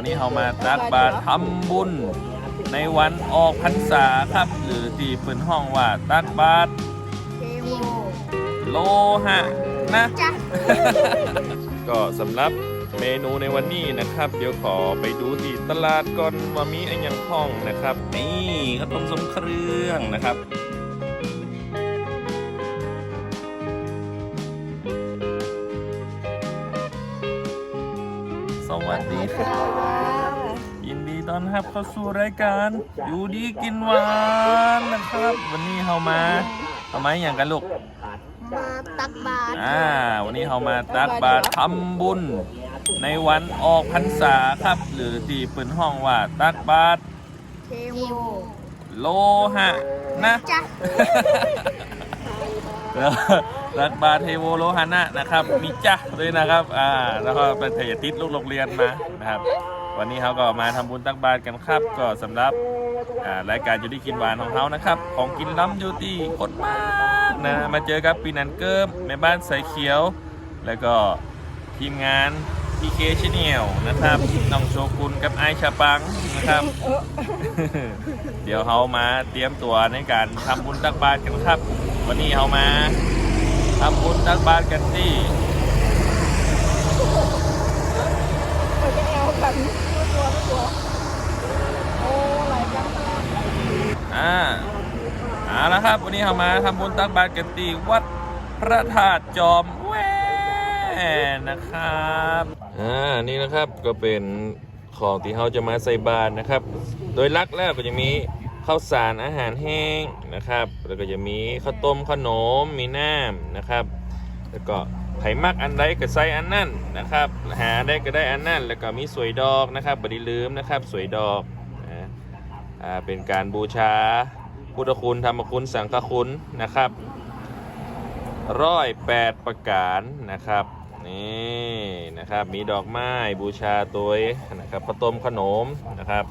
วันนี้เรามาตักบาตรทำบุญ ในวันออกพรรษาครับ หรือที่เปินห้องว่าตักบาตรเทโวโลหะนะจ้ะก็สำหรับเมนูในวันนี้นะครับ เดี๋ยวขอไปดูที่ตลาดก่อนว่ามีอะไรยังห้องนะครับ นี่ข้าวต้มสมเครื่องนะครับสวัสดีครับยิ นดีต้อนรับเข้าสู่รายการอยู่ดีกินหวานนะครับ วันนี้เรามาเอามาอย่างกันลูกมาตักบาตรอ่าวันนี้เรามาตักบาตรทำบุญ ในวันออกพรรษาครับ หรือที่เปินห้องว่าตักบาตรเทโวโลหะนะจ้ะแล้วตักบาตรเทโวโลหะนะนะครับ มีจ้ะด้วยนะครับ อ่า แล้วก็เป็นเทติดลูกโรงเรียนมานะครับ วันนี้เขาก็มาทำบุญตักบาตรกันครับ ก็สำหรับรายการอยู่ที่กินหวานของเขานะครับ ของกินล้ำอยู่ที่กดมากนะ มาเจอกับปีนันเกิมแม่บ้านสายเขียว แล้วก็ทีมงานพีเคชเนียลนะครับน้องโชกุนกับไอชาปังนะครับ เดี๋ยวเขามาเตรียมตัวในการทำบุญตักบาตรกันครับ วันนี้เขามาทำบุญตักบาตรกันที่ เราจะเอา แบบตัวตัวโอ้หลายจังอ่าเอาละครับ วันนี้เรามาทำบุญตักบาตรกันที่วัดพระธาตุจอมแหวนนะครับอ่านี่นะครับก็เป็นของที่เขาจะมาใส่บาตรนะครับ โดยหลักแล้วก็จะมีข้าวสารอาหารแห้งนะครับ แล้วก็จะมีข้าวต้มขนมมีน้ำนะครับ แล้วก็ ไผ่มักอันใดก็ใส่อันนั่นนะครับ หาได้ก็ได้อันนั่น แล้วก็มีสวยดอกนะครับบไดีลืมนะครับสวยดอกนะอ่าเป็นการบูชาพุทธคุณธรรมคุณสังฆคุณนะครับร้อยแปดประการนะครับนี่นะครับมีดอกไม้บูชาตัวนะครับข้าวต้มขนมนะครับ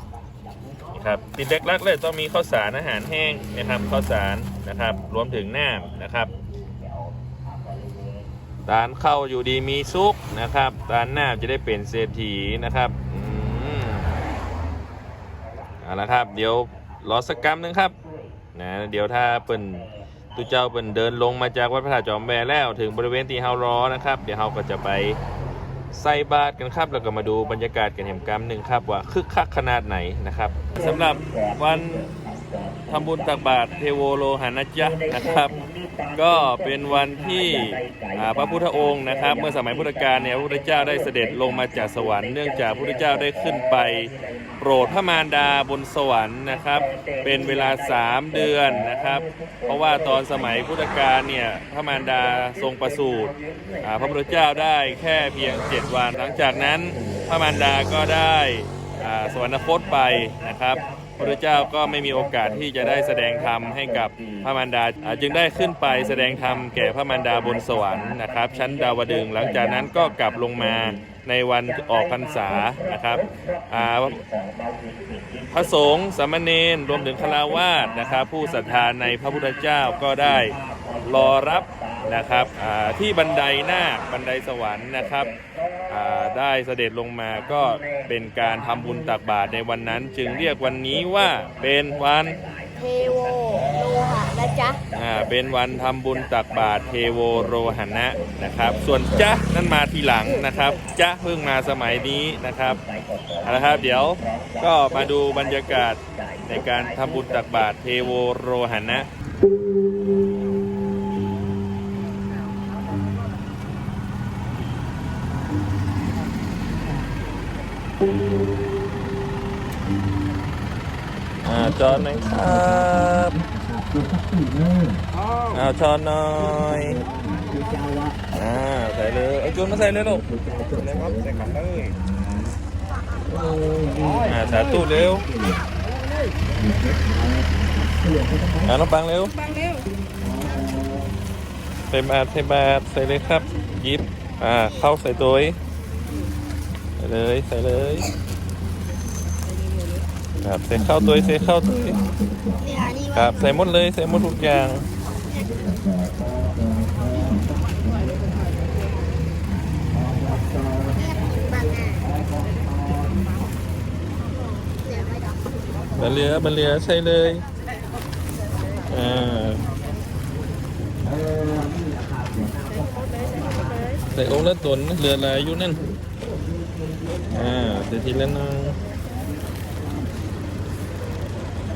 นี่ครับติดเด็กลักเลยต้องมีข้าวสารอาหารแห้งนะครับข้าวสารนะครับรวมถึงน้ำนะครับ ร้านเข้าอยู่ดีมีซุกนะครับร้านหน้าจะได้เป็นเศรษฐีนะครับอืมเอาละครับ เดี๋ยวรอสักกรรมหนึงครับนะเดี๋ยวถ้าเปิ่นตุเจ้าเปิ่นเดินลงมาจากวัดพระธาตุจอมแบแล้วถึงบริเวณที่เฮารอนะครับ เดี๋ยวเฮาก็จะไปใส่บาตรกันครับแล้วก็มาดูบรรยากาศกันแห่งกรรมหนึ่งครับว่าคึกคักขนาดไหนนะครับสำหรับวันทำบุญตักบาตรเทโวโลหานะจ๊ะนะครับ ก็เป็นวันที่พระพุทธองค์นะครับ เมื่อสมัยพุทธกาลเนี่ยพระพุทธเจ้าได้เสด็จลงมาจากสวรรค์เนื่องจากพระพุทธเจ้าได้ขึ้นไปโปรดพระมารดาบนสวรรค์นะครับ เป็นเวลา 3 เดือนนะครับ เพราะว่าตอนสมัยพุทธกาลเนี่ยพระมารดาทรงประสูติพระพุทธเจ้าได้แค่เพียง 7 วัน หลังจากนั้นพระมารดาก็ได้สวรรคตไปนะครับ พระพุทธเจ้าก็ไม่มีโอกาสที่จะได้แสดงธรรมให้กับพระมารดาอ่าจึงได้ขึ้นไปแสดงธรรมแก่พระมารดาบนสวรรค์นะครับ ชั้นดาวดึงส์หลังจากนั้นก็กลับลงมาในวันออกพรรษานะครับอ่าพระสงฆ์สามเณรรวมถึงฆราวาสนะครับ ผู้ศรัทธาในพระพุทธเจ้าก็ได้รอรับนะครับอ่าที่บันไดหน้าคบันไดสวรรค์นะครับอ่า ได้เสด็จลงมาก็เป็นการทำบุญตักบาตรในวันนั้น จึงเรียกวันนี้ว่าเป็นวันเทโวโลหะนะจ๊ะอ่าเป็นวันทำบุญตักบาตรเทโวโรหณะนะครับ ส่วนจ๊ะนั่นมาทีหลังนะครับจ๊ะเพิ่งมาสมัยนี้นะครับเอาละครับเดี๋ยวก็มาดูบรรยากาศในการทำบุญตักบาตรเทโวโรหณะ จอนหน่อยครับเอาช้อนหน่อยอ่าใส่เลยเอาจูนมาใส่เลยลูกอ่าสาตู้เร็วอ่าน้องปังเร็วใส่บาทใส่บาทใส่เลยครับหยิบอ่าเข้าใส่ตัวใส่เลยใส่เลย ครับใส่ข้าวตัวใส่ข้าวตัวเนี่ยนี่ครับใส่หมดเลยใส่หมดทุกอย่างบางอะมาเลือมาเลือใส่เลยอ่าใส่องค์ละตนเหลือหลายอยู่นั่นอ่าเดี๋ยวทีละน้องอ่า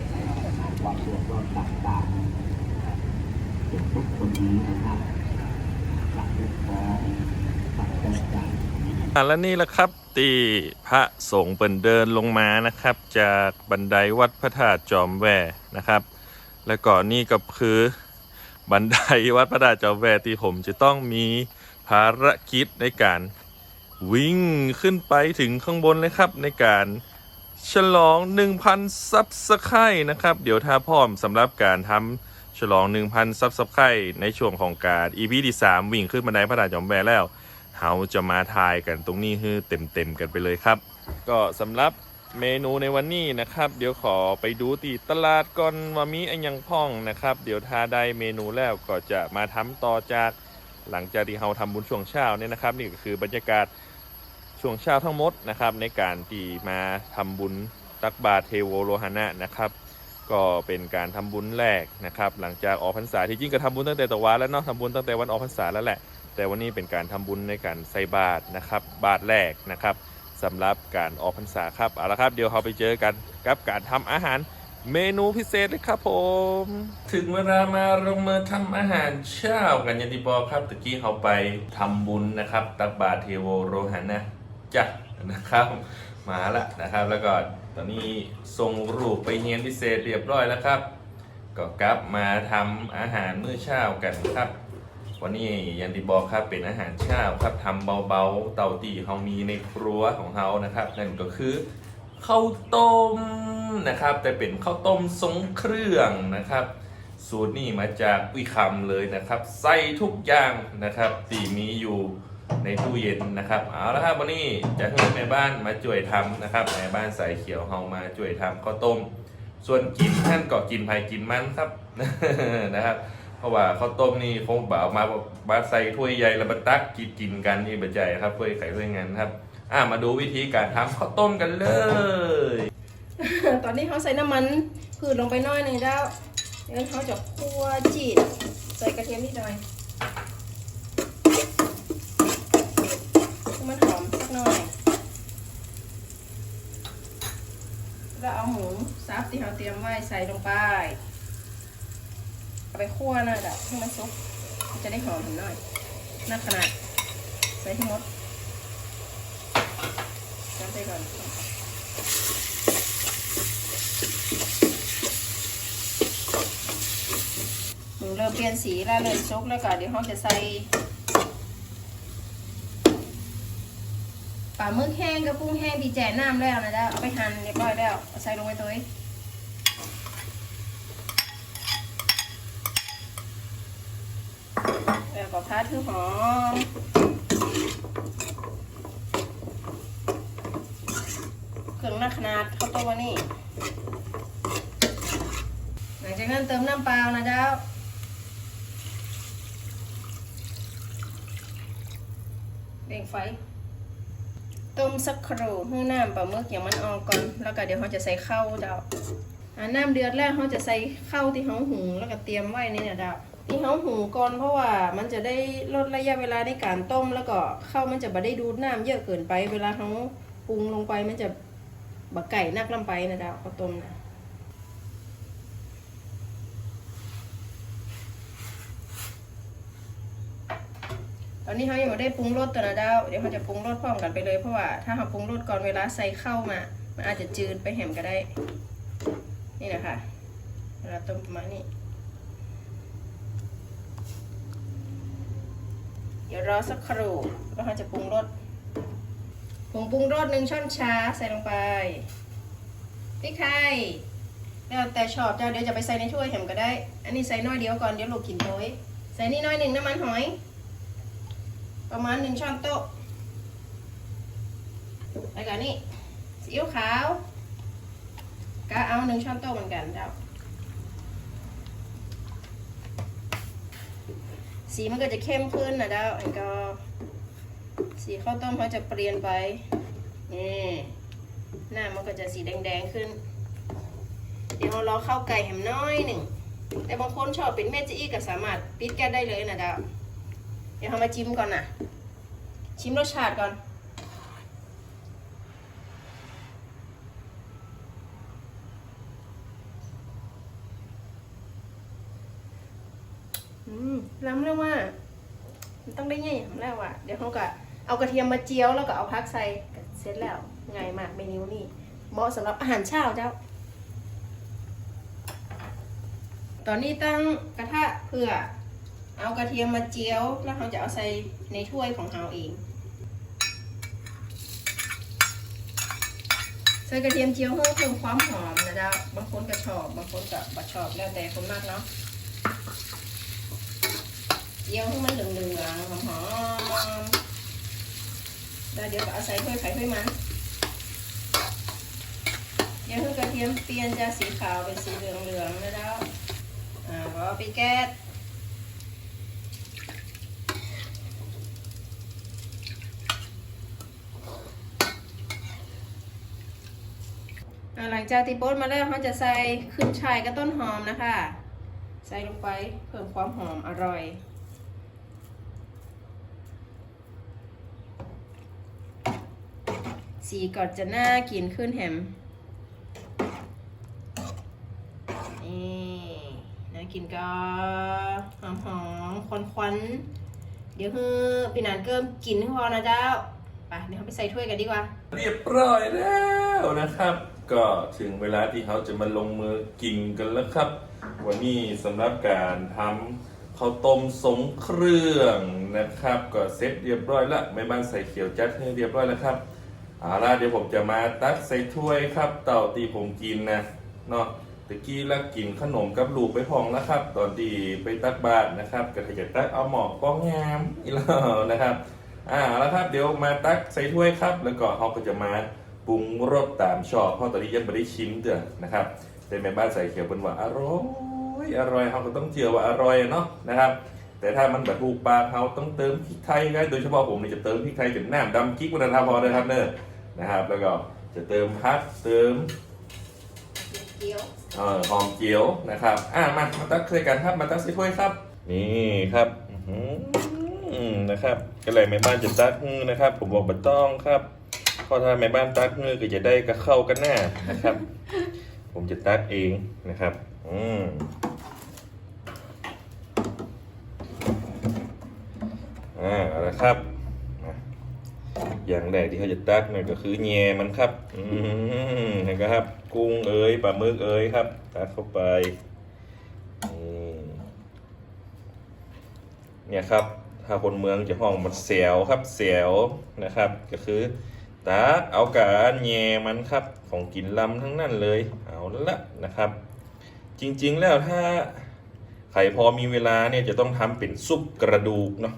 นข้าวนู่นเนี่ยเออใส่เลยสาธุอะแล้วนี่แหละครับที่พระสงฆ์เปิ่นเดินลงมานะครับ จากบันไดวัดพระธาตุจอมแวนะครับ แล้วก็นี่ก็คือบันไดวัดพระธาตุจอมแวที่ผมจะต้องมีภารกิจในการวิ่งขึ้นไปถึงข้างบนเลยครับในการ ฉลอง 1,000 ซับสไครนะครับ เดี๋ยวถ้าพร้อมสำหรับการทำฉลอง 1,000 ซับสไครในช่วงของการ EP ที่ 3 วิ่งขึ้นบันไดพระธาจอมแวแล้วเราจะมาทายกันตรงนี้ให้เต็มๆกันไปเลยครับ ก็สำหรับเมนูในวันนี้นะครับ เดี๋ยวขอไปดูตีตลาดก่อนว่ามีอันยังพ่องนะครับ เดี๋ยวทาได้เมนูแล้วก็จะมาทำต่อจากหลังจากที่เราทำบุญช่วงเช้าเนี่ยนะครับ นี่ก็คือบรรยากาศ ช่วงเช้าทั้งหมดนะครับในการที่มาทำบุญตักบาตรเทโวโลหณะนะครับก็เป็นการทำบุญแรกนะครับหลังจากออกพรรษาที่จริงก็ทำบุญตั้งแต่ตะวันแล้วเนาะทำบุญตั้งแต่วันออกพรรษาแล้วแหละ แต่วันนี้เป็นการทำบุญในการใส่บาตรนะครับบาตรแรกนะครับสำหรับการออกพรรษาครับเอาละครับเดี๋ยวเราไปเจอกันกับการทำอาหารเมนูพิเศษเลยครับผม ถึงเวลามาลงมือทำอาหารเช้ากันยันดีบอครับตะกี้เราไปทำบุญนะครับ ตักบาตรเทโวโรหะนะ จ้ะนะครับมาละนะครับ แล้วก็ตอนนี้ส่งรูปไปเฮียนพิเศษเรียบร้อยแล้วครับ ก็กลับมาทำอาหารมื้อเช้ากันครับ วันนี้ยันติบอกครับเป็นอาหารเช้าครับทำเบาๆ เต่าตีเขามีในครัวของเขานะครับ นั่นก็คือข้าวต้มนะครับ แต่เป็นข้าวต้มทรงเครื่องนะครับ สูตรนี้มาจากวิคำเลยนะครับ ใส่ทุกอย่างนะครับที่มีอยู่ ในตู้เย็นนะครับเอาละครับวันนี้จะให้แม่บ้านมาช่วยทำนะครับแม่บ้านสายเขียวเฮามาช่วยทำข้าวต้ม ส่วนกินท่านก็กินภายกินมันครับนะครับ เพราะว่าข้าวต้มนี่คงบบเอามามาใส่ถ้วยใหญ่แล้วมาตักกินกินกันนี่บรรจัยครับถ้วยไข่ถ้วยงานครับอ่ามาดูวิธีการทำข้าวต้มกันเลย ตอนนี้เขาใส่น้ำมันพืชลงไปน้อยหนึงแล้วเดี๋ยวเขาจะคั่วจีดใส่กระเทียมนิดหน่อยให้ มันหอมสักหน่อย แล้วเอาหมูซับที่เราเตรียมไว้ใส่ลงไปเอาไปคั่วหน่อยแบบให้มันสุกมันจะได้หอมหน่อยน่าขนาด ใส่ให้หมดน้ำใส่ก่อนหมูเริ่มเปลี่ยนสีแล้วเลยซุกแล้วก็เดี๋ยวเขาจะใส่ ปลาหมึกแห้งกับกุ้งแห้งที่แจ่น้ำแล้วนะจ๊ะเอาไปหั่นเรียบร้อยแล้วใส่ลงไปตัวแล้วก็พัดคือหอมเครื่องหน้าขนาดข้าวตัวนี่หลังจากนั้นเติมน้ำเปล่านะเจ้าเบ่งไฟ ต้มสักครู่ให้น้ำปลาหมึกอย่างมันออกก่อน แล้วก็เดี๋ยวเขาจะใส่ข้าวเจ้าอ่าน้ำเดือดแล้วเขาจะใส่ข้าวที่เขาหุงแล้วก็เตรียมไว้นี่นะเจ้าที่เขาหุงก่อนเพราะว่ามันจะได้ลดระยะเวลาในการต้มแล้วก็ข้าวมันจะบ่ได้ดูดน้ำเยอะเกินไป เวลาเขาปรุงลงไปมันจะบะไก่นักลำไปนะเจ้าข้าวต้มนะ อนนี้เขายังไม่ได้ปรุงรสตัวนะดาเดี๋ยวเขาจะปรุงรสพร้อมกันไปเลยเพราะว่าถ้าเขาปรุงรสก่อนเวลาใส่เข้ามา มันอาจจะจืดไปแหมก็ได้ นี่นะคะเวลาต้มประมาณนี้ เดี๋ยวรอสักครู่แล้วเขาจะปรุงรสผงปรุงรสหนึ่งช้อนชาใส่ลงไปพริกไทยแล้วแต่ชอบเจ้าเดี๋ยวจะไปใส่ในถ้วยแหมก็ได้ อันนี้ใส่น้อยเดียวก่อนเดี๋ยวลูกกินโต้ยใส่นี่น้อยหนึ่งน้ำมันหอย ประมาณหนึ่งช้อนโต๊ะแล้วก็นี่ซีอิ๊วขาวก็เอาหนึ่งช้อนโต๊ะเหมือนกันเจ้าสีมันก็จะเข้มขึ้นนะเจ้าอันก็สีข้าวต้มเขาจะเปลี่ยนไปนี่หน้ามันก็จะสีแดงๆขึ้น เดี๋ยวเราเข้าไก่แหมน้อยหนึ่งแต่บางคนชอบเป็นเมจิอีก็สามารถปิดแก๊สได้เลยนะเจ้า เดี๋ยวเรามาจิ้มก่อนนะชิมรสชาติก่อนอืมล้ำแล้วว่ามันต้องได้ไงอย่างแล้วอะ เดี๋ยวเขาก็เอากระเทียมมาเจียวแล้วก็เอาพักใส่เสร็จแล้วง่ายมากเมนูนี้เหมาะสำหรับอาหารเช้าเจ้า ตอนนี้ตั้งกระทะเพื่อ เอากระเทียมมาเจียว แล้วเราจะเอาใส่ในถ้วยของเราเอง ใส่กระเทียมเจียวเพื่อเพิ่มความหอมนะเจ้าบางคนก็ชอบ บางคนก็บ่ชอบแล้วแต่คนมากเนาะ เจียวให้มันเหลืองๆหอมๆแล้วเดี๋ยวก็เอาใส่ถ้วยไข่ถ้วยมันเดี๋ยวให้กระเทียมเปลี่ยนจากสีขาวเป็นสีเหลืองๆนะเจ้าอ่าก็เอไปแก๊ส หลังจากที่โป๊ดมาแล้วเขาจะใส่ขึ้นช่ายกับต้นหอมนะคะ ใส่ลงไปเพิ่มความหอมอร่อยสีก็จะน่ากินขึ้นแฮมนี่น่ากินก็หอมหอมควันควันๆเดี๋ยวคือพี่นานเกิมกินให้พอนะเจ้าไปเดี๋ยวเขาไปใส่ถ้วยกันดีกว่า เรียบร้อยแล้วนะครับ ก็ถึงเวลาที่เขาจะมาลงมือกินกันแล้วครับ วันนี้สำหรับการทำข้าวต้มสงเครื่องนะครับ ก็เสร็จเรียบร้อยแล้วไม่บ้านใส่เขียวจัดให้เรียบร้อยแล้วครับเอาล่ะเดี๋ยวผมจะมาตักใส่ถ้วยครับ เต่าตีผมกินนะเนาะตะกี้แล้วกินขนมกับลูกไปพองแล้วครับ ตอนที่ไปตักบาตรนะครับก็ถ้ายากตักเอาหมอกก็งามอีแล้วนะครับอ่าแล้วครับเดี๋ยวมาตักใส่ถ้วยครับ แล้วก็เขาก็จะมา ปรุงรสตามชอบ เพราะตอนนี้ยังไม่ได้ชิมเด้อนะครับแต่แม่บ้านใส่เขียวเป็นว่าอร่อยอร่อยเขาก็ต้องเชื่อว่าอร่อยเนาะนะครับ แต่ถ้ามันแบบถูกปากเขาต้องเติมพริกไทยได้โดยเฉพาะผมเนี่ยจะเติมพริกไทยจนน้ำดำกิ๊กวันนั้นทำพอเลยครับเนอะนะครับ แล้วก็จะเติมพักเติมเกี๊ยวเอ่อหอมเจียวนะครับ อะมามาตักเคยกันครับมาตักใส่ถ้วยครับ นี่ครับอื้อหือนะครับก็เลยแม่บ้านจะตักมือนะครับ ผมบอกบัต้องครับ เพราะถ้าแม่บ้านตักมือก็จะได้กระเข้ากันหน้านะครับ ผมจะตักเองนะครับ อืมอ่าเอาละครับมาอย่างแรกที่เขาจะตักเนี่ยก็คือแยมันครับ อืมเห็นไหมครับ กุ้งเอ้ยปลาหมึกเอ้ยครับ ตักเข้าไปนี่เนี่ยครับ ถ้าคนเมืองจะห้องมันเสียวครับเสียวนะครับ ก็คือ ตักเอาการแยมันครับ ของกินลำทั้งนั้นเลย เอาละนะครับ จริงๆแล้วถ้าใครพอมีเวลาเนี่ยจะต้องทำเป็นซุปกระดูกเนาะ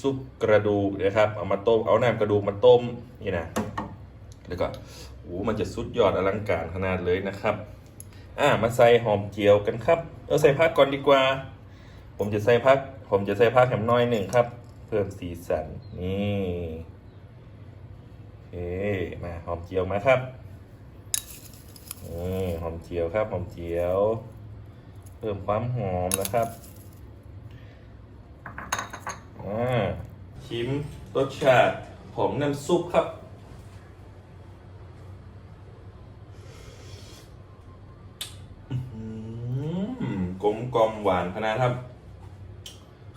ซุปกระดูกนะครับ เอามาต้มเอาน้ำกระดูกมาต้มนี่นะแล้วก็โอ้มันจะสุดยอดอลังการขนาดเลยนะครับ อ่ามาใส่หอมเจียวกันครับเออใส่ผักก่อนดีกว่า ผมจะใส่ผัก ผมจะใส่ผักแหมน้อยหนึ่งครับ เพิ่มสีสันนี่ เคมาหอมเจียวมาครับนี่หอมเจียวครับหอมเจียว เพิ่มความหอมนะครับอ่าชิมรสชาติของน้ำซุปครับอื้อหือกลมกลมหวานขนาดครับ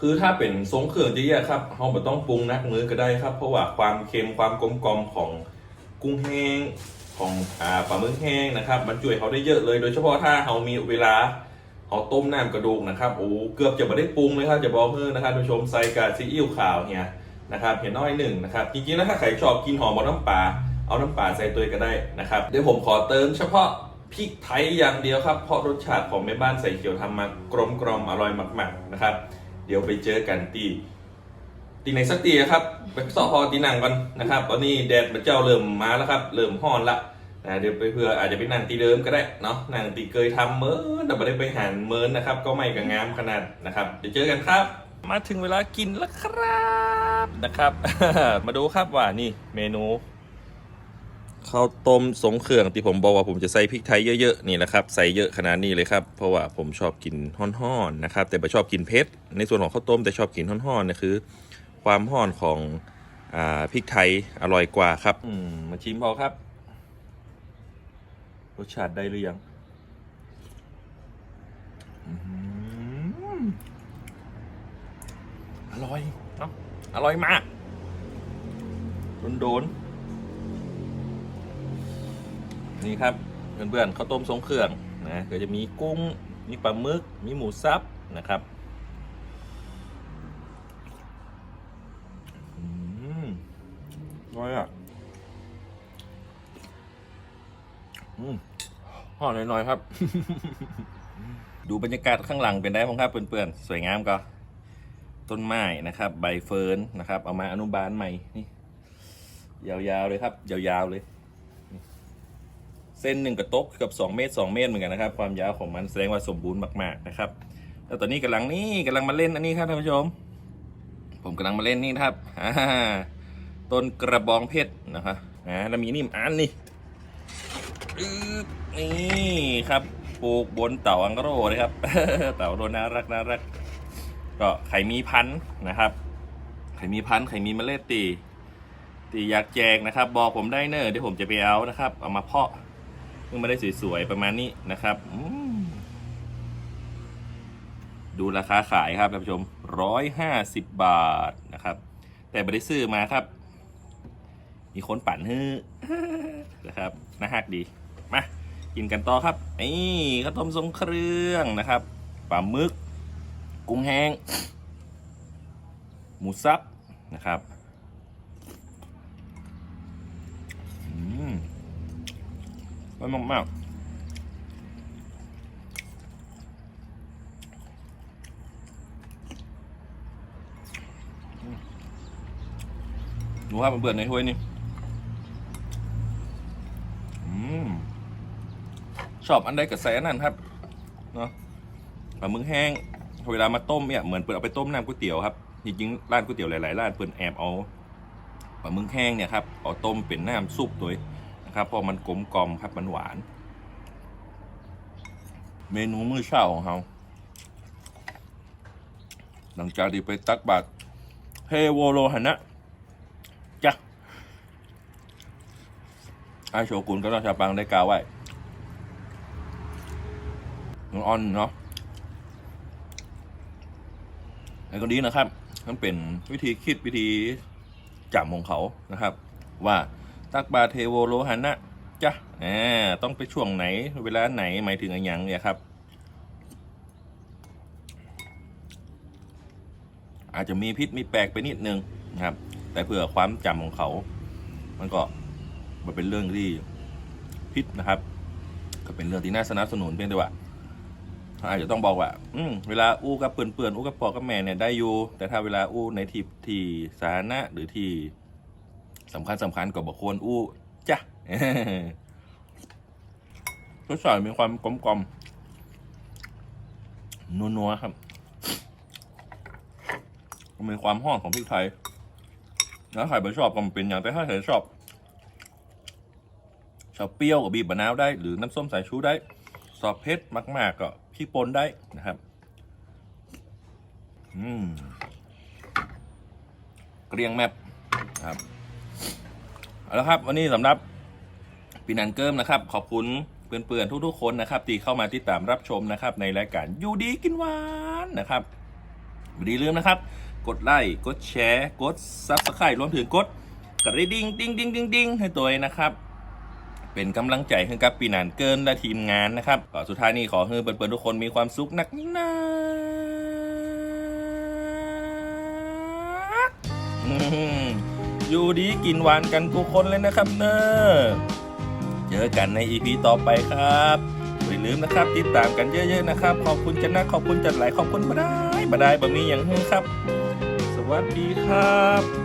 คือถ้าเป็นทรงเครื่องจะแยกครับเราไม่ต้องปรุงนักมือก็ได้ครับ เพราะว่าความเค็มความกลมกลอมของกุ้งแห้งของอ่าปลาหมึกแห้งนะครับ มันช่วยเขาได้เยอะเลย โดยเฉพาะถ้าเรามีเวลาเขาต้มน้ำกระดูกนะครับโอ้เกือบจะไม่ได้ปรุงเลยครับจะบอกเพื่อนนะครับผู้ชมใส่กาซีอิ๊วขาวเนี่ยนะครับเห็นน้อยหนึ่งนะครับจริงๆแล้วถ้าใครชอบกินหอมบน้ำปลาเอาน้ำปลาใส่ตัวก็ได้นะครับเดี๋ยวผมขอเติมเฉพาะพริกไทยอย่างเดียวครับเพราะรสชาติของแม่บ้านใส่เขียวทำมากลมกลอมอร่อยมากๆนะครับ เดี๋ยวไปเจอกันที่ตีไหนสักตีครับไปสอพอตีนังกันนะครับ ตอนนี้แดดมันเจ้าเริ่มมาแล้วครับ เริ่มห้อนละนะเดี๋ยวไปเพื่ออาจจะไปนั่งตีเดิมก็ได้เนาะนั่งตีเคยทำเมินแต่ไม่ได้ไปหันเมินนะครับ ก็ไม่กับงามขนาดนะครับเดี๋ยวเจอกันครับ มาถึงเวลากินแล้วครับนะครับ มาดูครับว่านี่เมนู ข้าวต้มสงเครื่องที่ผมบอกว่าผมจะใส่พริกไทยเยอะๆนี่แหละครับใส่เยอะขนาดนี้เลยครับเพราะว่าผมชอบกินห่อนๆนะครับแต่ไม่ชอบกินเผ็ดในส่วนของข้าวต้มแต่ชอบกินห่อนๆนี่คือ ความห่อนของอ่าพริกไทยอร่อยกว่าครับอืมมาชิมพอครับ รสชาติได้หรือยังอร่อยเนาะอร่อยมากโดนโดนๆ นี่ครับเพื่อนๆข้าวต้มทรงเครื่องนะก็จะมีกุ้งมีปลาหมึกมีหมูสับนะครับอืมอร่อยอะอืมห่อหน่อยๆครับ ดูบรรยากาศข้างหลังเป็นได้บ้างครับเพื่อนๆ สวยงามก็ ต้นไม้นะครับ ใบเฟิร์นนะครับ เอามาอนุบาลใหม่นี่ ยาวๆเลยครับ ยาวๆเลยนี่ เส้นหนึ่งกระตกเกับสองเมตรสองเมตรเหมือนกันนะครับ ความยาวของมันแสดงว่าสมบูรณ์มากๆนะครับ แล้วตอนนี้กำลังนี่กำลังมาเล่นอันนี้ครับท่านผู้ชม ผมกำลังมาเล่นนี่นะครับต้นกระบองเพชรนะครับอ่าแล้วมีนี่อันนี่นี่ครับปลูกบนเต่าอังกโรเลยครับ เต่าโดนน่ารักน่ารัก ก็ไข่มีพันธุ์นะครับ ไข่มีพันธุ์ไข่มีเมล็ดตีตีอยากแจกนะครับ บอกผมได้เนอะเดี๋ยวผมจะไปเอานะครับ เอามาเพาะ พิ่งมาได้สวยๆประมาณนี้นะครับดูราคาขายครับท่านผู้ชมร้อยห้าสิบบาทนะครับ แต่ไม่ได้ซื้อมาครับ มีคนปั่นฮื้อนะครับน่าฮักดีมากินกันต่อครับนี่ข้าวต้มทรงเครื่องนะครับปลาหมึก กุ้งแห้ง หมูสับนะครับอืม อร่อยมากๆอืมดูครับเบื่อในถ้วยนี่ชอบอันใดกับแสนั่นครับ เนาะปลาหมึกแห้งเวลามาต้มเนี่ยเหมือนเปิดเอาไปต้มน้ำก๋วยเตี๋ยวครับจริงๆร้านก๋วยเตี๋ยวหลายๆร้านเปิดแอบเอาปลาหมึกแห้งเนี่ยครับเอาต้มเป็นน้ำซุปตัวนะ ครับเพราะมันกลมกล่อมครับมันหวาน เมนูมื้อเช้าของเราหลังจากที่ไปตักบาตรเฮโวโลหันนะจ้ะไอโชกุนก็ต้องชาปังได้กล่าวไว้น้องออนเนาะไอ้คนนี้นะครับมันเป็นวิธีคิดวิธีจำของเขานะครับ ว่า ตักบาเทโวโลหันะจ้ะอ่าต้องไปช่วงไหน เวลาไหนหมายถึงอะไรอย่างเนี่ยครับ อาจจะมีพิษมีแปลกไปนิดนึงนะครับ แต่เพื่อความจำของเขา มันก็มันเป็นเรื่องที่พิษนะครับ ก็เป็นเรื่องที่น่าสนับสนุนเพียงแต่ว่าอาจจะต้องบอกว่า อืมเวลาอู้กับเปื่อนเปื่อนๆอู้กับปอกับแม่เนี่ยได้อยู่แต่ถ้าเวลาอู้ในที่ที่สาธารณะหรือที่ สำคัญสำคัญก็บอกควรอู้จ้ะรสชาติมีความกลมกลมนัวๆครับ มีความห้องของพริกไทยแล้วใครไม่ชอบก็มันเป็นอย่างแต่ถ้าใครชอบชอบเปรี้ยวกับบีบมะนาวได้ หรือน้ำส้มสายชูได้ สอบเพชรมากๆก็พริกป่นได้นะครับ อืม เกรียงแมปครับ เอาละครับ วันนี้สำหรับปีนันเกิมนะครับ ขอบคุณเพื่อนๆทุกๆคนนะครับที่เข้ามาติดตามรับชมนะครับในรายการอยู่ดีกินหวานนะครับอย่ลืมนะครับ กดไลค์กดแชร์กดซับสไครต์รวมถึงกดกระดิ่งดิ้งดิ้งดิ้งดิ้งให้ตัวเองนะครับ เป็นกำลังใจให้กับปีนานเกินและทีมงานนะครับก็สุดท้ายนี้ขอให้เพื่อนๆทุกคนมีความสุขนักหนาอืม อยู่ดีกินหวานกันทุกคนเลยนะครับเนอะเจอกันในอีพีต่อไปครับอย่าลืมนะครับ ติดตามกันเยอะ ๆ นะครับ ขอบคุณจันนะขอบคุณจันไหลขอบคุณบดายบดายบะหมี่อย่างฮึ่งครับ สวัสดีครับ